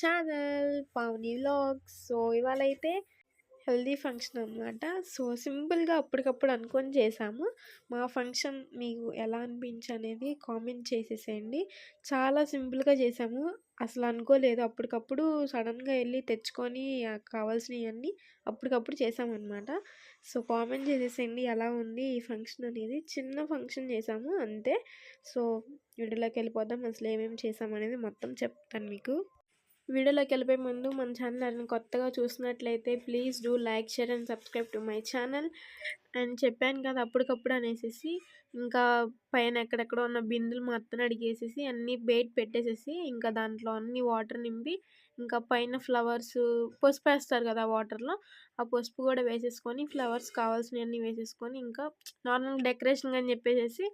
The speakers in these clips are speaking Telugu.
ఛానల్ పావని వ్లాగ్స్ సో ఇవాళ అయితే హెల్దీ ఫంక్షన్ అనమాట సో సింపుల్గా అప్పటికప్పుడు అనుకొని చేసాము. మా ఫంక్షన్ మీకు ఎలా అనిపించి అనేది కామెంట్ చేసేసేయండి. చాలా సింపుల్గా చేసాము. అసలు అనుకోలేదు. అప్పటికప్పుడు సడన్గా వెళ్ళి తెచ్చుకొని కావాల్సినవన్నీ అప్పటికప్పుడు చేసామన్నమాట సో కామెంట్ చేసేసేయండి. ఎలా ఉంది ఈ ఫంక్షన్ అనేది? చిన్న ఫంక్షన్ చేసాము అంతే. సో వీడియోలోకి వెళ్ళిపోదాం. అసలు ఏమేమి చేసామనేది మొత్తం చెప్తాను మీకు. వీడియోలోకి వెళ్ళిపోయే ముందు మన ఛానల్ కొత్తగా చూసినట్లయితే please do like share and subscribe to my channel. And చెప్పాను కదా అప్పటికప్పుడు అనేసి ఇంకా పైన ఎక్కడెక్కడ ఉన్న బిందులు మొత్తం అడిగేసేసి అన్నీ బయట పెట్టేసేసి ఇంకా దాంట్లో అన్ని వాటర్ నింపి ఇంకా పైన ఫ్లవర్స్ పసుపు వేస్తారు కదా వాటర్లో ఆ పసుపు కూడా వేసేసుకొని ఫ్లవర్స్ కావాల్సినవన్నీ వేసేసుకొని ఇంకా నార్మల్ డెకరేషన్ అని చెప్పేసి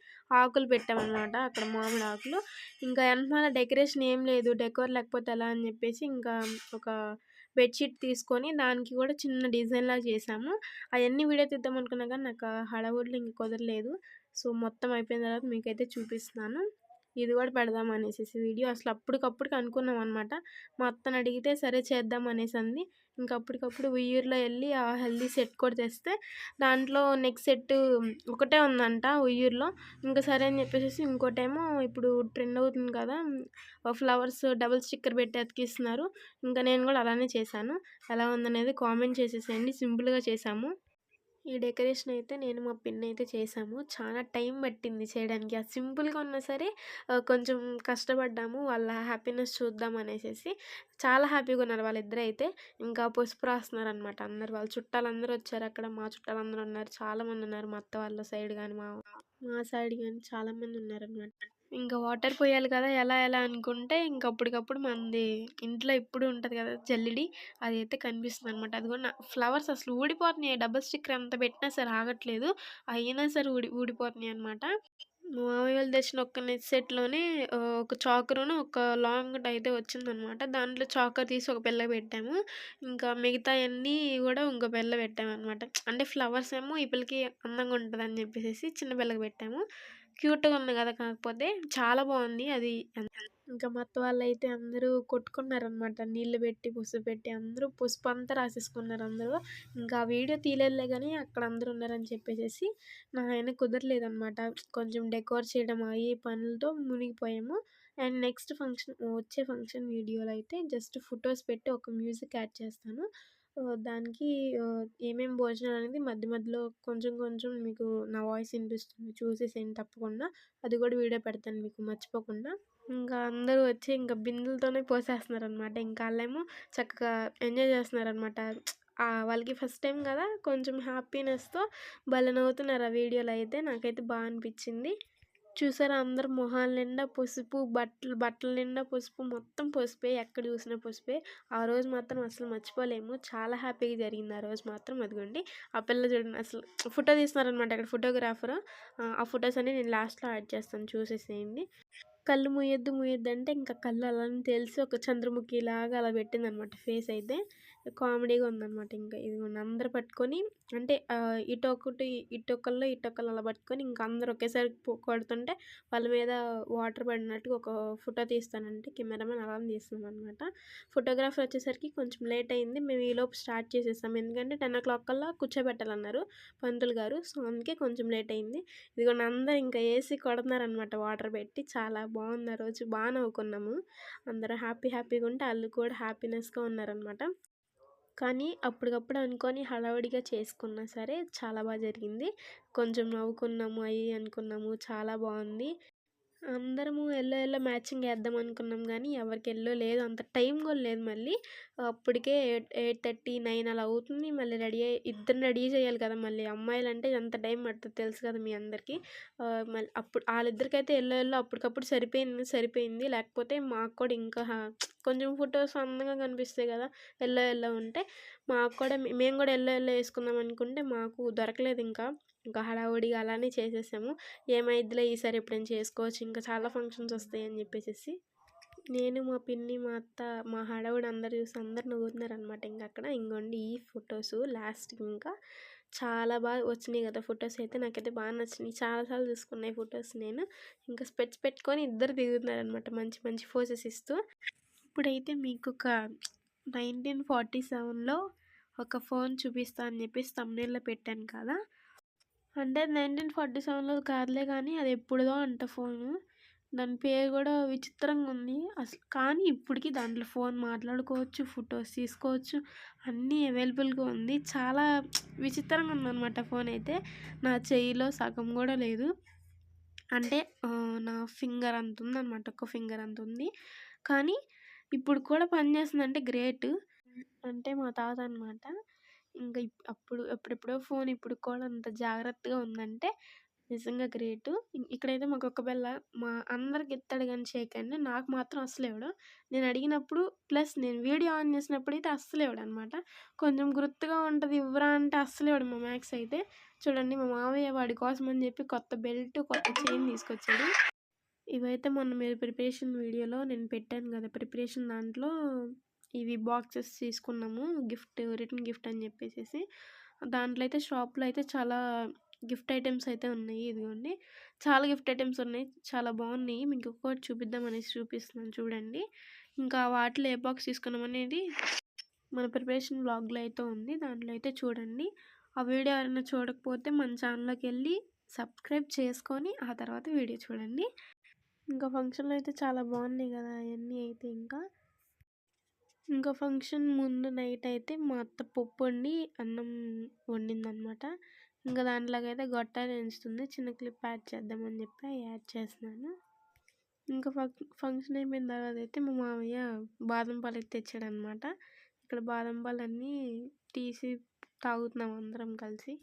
ఆకులు పెట్టామన్నమాట అక్కడ మామిడి ఆకులు. ఇంకా వెనకాల డెకరేషన్ ఏం లేదు డెకోర్ లేకపోతే ఎలా అని చెప్పేసి ఇంకా ఒక బెడ్షీట్ తీసుకొని దానికి కూడా చిన్న డిజైన్ లాగా చేసాము. అవన్నీ వీడియో తీద్దాం అనుకున్నా కానీ నాకు హడావుడిలో ఇంక కుదరలేదు. సో మొత్తం అయిపోయిన తర్వాత మీకైతే చూపిస్తున్నాను. ఇది కూడా పెడదాం అనేసి వీడియో అసలు అప్పటికప్పుడు అనుకున్నాం అనమాట మా అత్తను అడిగితే సరే చేద్దాం అనేసి అంది. ఇంకా అప్పటికప్పుడు ఉయ్యూరులో వెళ్ళి ఆ హెల్దీ సెట్ కూడా తెస్తే దాంట్లో నెక్స్ట్ సెట్ ఒకటే ఉందంట ఉయ్యూరులో. ఇంకా సరే అని చెప్పేసి ఇంకోటేమో ఇప్పుడు ట్రెండ్ అవుతుంది కదా ఫ్లవర్స్ డబుల్ స్టిక్కర్ పెట్టి అతికిస్తున్నారు. ఇంకా నేను కూడా అలానే చేశాను. ఎలా ఉందనేది కామెంట్ చేసేసేయండి. సింపుల్గా చేశాము. ఈ డెకరేషన్ అయితే నేను మా పిన్ అయితే చేసాము. చాలా టైం పట్టింది చేయడానికి. అది సింపుల్గా ఉన్నా సరే కొంచెం కష్టపడ్డాము. వాళ్ళ హ్యాపీనెస్ చూద్దాం అనేసి చాలా హ్యాపీగా ఉన్నారు వాళ్ళిద్దరు అయితే. ఇంకా పసుపు రాస్తున్నారు అనమాట అందరు. వాళ్ళ చుట్టాలందరూ వచ్చారు అక్కడ. మా చుట్టాలందరూ ఉన్నారు. చాలామంది ఉన్నారు మా అత్త వాళ్ళ సైడ్ కానీ మా మా సైడ్ కానీ చాలామంది ఉన్నారనమాట ఇంకా వాటర్ పోయాలి కదా ఎలా ఎలా అనుకుంటే ఇంకా అప్పటికప్పుడు మనది ఇంట్లో ఇప్పుడు ఉంటుంది కదా జల్లిడి అది అయితే కనిపిస్తుంది అనమాట అది కూడా ఫ్లవర్స్ అసలు ఊడిపోతున్నాయి. డబల్ స్టిక్కర్ ఎంత పెట్టినా సరే ఆగట్లేదు. అయినా సరే ఊడి ఊడిపోతున్నాయి అనమాట మామయ్య వాళ్ళు తెచ్చిన ఒక్క నెట్ సెట్లోనే ఒక చాకరును ఒక లాంగ్ అయితే వచ్చిందనమాట దాంట్లో చాకర్ తీసి ఒక పిల్ల పెట్టాము. ఇంకా మిగతా అన్నీ కూడా ఇంకో పిల్ల పెట్టాము అనమాట అంటే ఫ్లవర్స్ ఏమో ఈ పిల్లకి అందంగా ఉంటుంది అని చెప్పేసి చిన్న పిల్లకి పెట్టాము. క్యూట్గా ఉంది కదా కాకపోతే చాలా బాగుంది అది. ఇంకా మొత్తం వాళ్ళు అయితే అందరూ కొట్టుకున్నారనమాట నీళ్ళు పెట్టి పుసు పెట్టి అందరూ పుసుపు అంతా రాసేసుకున్నారు అందరూ. ఇంకా ఆ వీడియో తీయలేదులే కానీ అక్కడ అందరూ ఉన్నారని చెప్పేసి నా ఆయన కుదరలేదనమాట కొంచెం డెకోర్ చేయడం అయ్యి పనులతో మునిగిపోయాము. అండ్ నెక్స్ట్ ఫంక్షన్ వచ్చే ఫంక్షన్ వీడియోలో అయితే జస్ట్ ఫొటోస్ పెట్టి ఒక మ్యూజిక్ యాడ్ చేస్తాను. దానికి ఏమేమి భోజనాలు అనేది మధ్య మధ్యలో కొంచెం కొంచెం మీకు నా వాయిస్ వినిపిస్తుంది. చూసేసేయండి తప్పకుండా. అది కూడా వీడియో పెడతాను మీకు మర్చిపోకుండా. ఇంకా అందరూ వచ్చి ఇంకా బిందులతోనే పోసేస్తున్నారనమాట ఇంకా వాళ్ళేమో చక్కగా ఎంజాయ్ చేస్తున్నారనమాట వాళ్ళకి ఫస్ట్ టైం కదా కొంచెం హ్యాపీనెస్తో భలే నవ్వుతున్నారు ఆ వీడియోలో అయితే. నాకైతే బాగా అనిపించింది. చూసారా? అందరు మొహాల నిండా పసుపు బట్టలు బట్టల నిండా పసుపు మొత్తం పసుపే ఎక్కడ చూసినా పసుపే. ఆ రోజు మాత్రం అసలు మర్చిపోలేము. చాలా హ్యాపీగా జరిగింది ఆ రోజు మాత్రం. అదిగోండి. ఆ పిల్ల చూడండి అసలు ఫోటో తీస్తున్నారనమాట అక్కడ ఫోటోగ్రాఫర్. ఆ ఫొటోస్ అన్ని నేను లాస్ట్లో యాడ్ చేస్తాను. చూసేసేయండి. కళ్ళు మూయొద్దు మూయొద్దు అంటే ఇంకా కళ్ళు అలా తెలిసి ఒక చంద్రముఖి లాగా అలా పెట్టింది అనమాట ఫేస్ అయితే. కామెడీగా ఉందన్నమాట ఇంకా. ఇది అందరు పట్టుకొని అంటే ఇటు ఒకటి ఇటొకళ్ళు ఇటొకళ్ళు అలా పట్టుకొని ఇంకా అందరు ఒకేసారి కొడుతుంటే వాళ్ళ మీద వాటర్ పడినట్టుగా ఒక ఫోటో తీస్తానంటే కెమెరామెన్ అలా తీస్తున్నాం అనమాట ఫోటోగ్రాఫర్ వచ్చేసరికి కొంచెం లేట్ అయింది. మేము ఈలోపు స్టార్ట్ చేసేస్తాం ఎందుకంటే టెన్ ఓ క్లాక్ కల్లా కూర్చోబెట్టాలన్నారు పంతులు గారు. సో అందుకే కొంచెం లేట్ అయింది. ఇదిగోండి అందరు ఇంకా వేసి కొడుతున్నారనమాట వాటర్ పెట్టి. చాలా బాగుంది ఆ రోజు బాగా నవ్వుకున్నాము. అందరూ హ్యాపీ హ్యాపీగా ఉంటే వాళ్ళు కూడా హ్యాపీనెస్గా ఉన్నారనమాట కానీ అప్పటికప్పుడు అనుకొని హడావుడిగా చేసుకున్నా సరే చాలా బాగా జరిగింది. కొంచెం నవ్వుకున్నాము అయ్యి అనుకున్నాము చాలా బాగుంది. అందరము ఎల్లో ఎల్లో మ్యాచింగ్ వేద్దాం అనుకున్నాం కానీ ఎవరికి ఎల్లో లేదు. అంత టైం కూడా లేదు మళ్ళీ. అప్పటికే ఎయిట్ ఎయిట్ థర్టీ నైన్ అలా అవుతుంది. మళ్ళీ రెడీ అయ్యి ఇద్దరిని రెడీ చేయాలి కదా మళ్ళీ. అమ్మాయిలు అంటే ఎంత టైం పడుతుంది తెలుసు కదా మీ అందరికీ. మళ్ళీ అప్పుడు వాళ్ళిద్దరికైతే ఎల్లో ఎల్లో అప్పటికప్పుడు సరిపోయింది సరిపోయింది. లేకపోతే మాకు కూడా ఇంకా కొంచెం ఫొటోస్ అందంగా కనిపిస్తాయి కదా ఎల్లో ఎల్లో ఉంటే మాకు కూడా మేము కూడా ఎల్లో ఎల్లో వేసుకుందాం అనుకుంటే మాకు దొరకలేదు ఇంకా. ఇంకా హడావుడిగా అలానే చేసేసాము. ఏమైద్దిలే ఈసారి ఎప్పుడైనా చేసుకోవచ్చు ఇంకా చాలా ఫంక్షన్స్ వస్తాయి అని చెప్పేసి నేను మా పిన్ని మా అత్త మా హడావుడి అందరు చూసి అందరు నవ్వుతున్నారు అనమాట ఇంకా అక్కడ ఇంకోండి ఈ ఫొటోస్ లాస్ట్ ఇంకా చాలా బాగా వచ్చినాయి కదా ఫొటోస్ అయితే నాకైతే బాగా నచ్చినాయి. చాలాసార్లు చూసుకున్నాయి ఫొటోస్ నేను. ఇంకా స్పెట్స్ పెట్టుకొని ఇద్దరు దిగుతున్నారు అనమాట మంచి మంచి ఫోజెస్ ఇస్తూ. ఇప్పుడైతే మీకొక 1947లో ఒక ఫోన్ చూపిస్తా అని చెప్పేసి థంబ్‌నెయిల్‌లో పెట్టాను కదా! అంటే 1947లో కాదులే కానీ అది ఎప్పుడుదో అంట ఫోను. దాని పేరు కూడా విచిత్రంగా ఉంది. అసలు కానీ ఇప్పటికీ దాంట్లో ఫోన్ మాట్లాడుకోవచ్చు, ఫొటోస్ తీసుకోవచ్చు. అన్నీ అవైలబుల్‌గా ఉంది. చాలా విచిత్రంగా ఉందన్నమాట ఫోన్ అయితే నా చెయ్యిలో సగం కూడా లేదు. అంటే నా ఫింగర్ అంత ఉందన్నమాట ఒక ఫింగర్ అంత ఉంది. కానీ ఇప్పుడు కూడా పనిచేస్తుందంటే గ్రేట్. అంటే మా తాత అనమాట. ఇంకా ఇప్ అప్పుడు అప్పుడెప్పుడో ఫోన్ ఇప్పుడు కూడా అంత జాగ్రత్తగా ఉందంటే నిజంగా గ్రేటు. ఇక్కడైతే మాకు ఒకవేళ మా అందరికి ఇస్తాడు కానీ షేక్ హ్యాండ్. నాకు మాత్రం అస్సలివ్వడు. నేను అడిగినప్పుడు ప్లస్ నేను వీడియో ఆన్ చేసినప్పుడైతే అనమాట కొంచెం గుర్తుగా ఉంటుంది ఇవ్వరా అంటే అస్సలివ్వడు మా మ్యాక్స్ అయితే. చూడండి మా మామయ్య వాడి కోసం అని చెప్పి కొత్త బెల్ట్, కొత్త చైన్ తీసుకొచ్చాడు. ఇవైతే మొన్న మీరు ప్రిపరేషన్ వీడియోలో నేను పెట్టాను కదా ప్రిపరేషన్ దాంట్లో ఇవి బాక్సెస్ తీసుకున్నాము. గిఫ్ట్ రిటర్న్ గిఫ్ట్ అని చెప్పేసి దాంట్లో అయితే షాప్‌లో అయితే చాలా గిఫ్ట్ ఐటమ్స్ అయితే ఉన్నాయి. ఇదిగోండి. చాలా గిఫ్ట్ ఐటమ్స్ ఉన్నాయి. చాలా బాగున్నాయి మీకు ఒక్కొక్కటి చూపిద్దాం అనేసి చూపిస్తున్నాను చూడండి. ఇంకా వాటిలో ఏ బాక్స్ తీసుకున్నామనేది మన ప్రిపరేషన్ బ్లాగ్లో అయితే ఉంది. దాంట్లో అయితే చూడండి. ఆ వీడియో ఎవరైనా చూడకపోతే మన ఛానల్‌లోకెళ్ళి సబ్స్క్రైబ్ చేసుకొని ఆ తర్వాత వీడియో చూడండి. ఇంకా ఫంక్షన్‌లో అయితే చాలా బాగున్నాయి కదా అవన్నీ అయితే ఇంకా. ఇంకా ఫంక్షన్ ముందు నైట్ అయితే మా అత్త పప్పు వండి అన్నం వండిందనమాట. ఇంకా దాంట్లోకైతే గొట్టాలు ఎంచుతుంది. చిన్న క్లిప్ యాడ్ చేద్దామని చెప్పి యాడ్ చేస్తున్నాను. ఇంకా ఫంక్షన్ అయిపోయిన తర్వాత అయితే మా మామయ్య బాదం పాలైతే తెచ్చాడనమాట. ఇక్కడ బాదం పాలన్నీ తీసి తాగుతున్నాం అందరం కలిసి.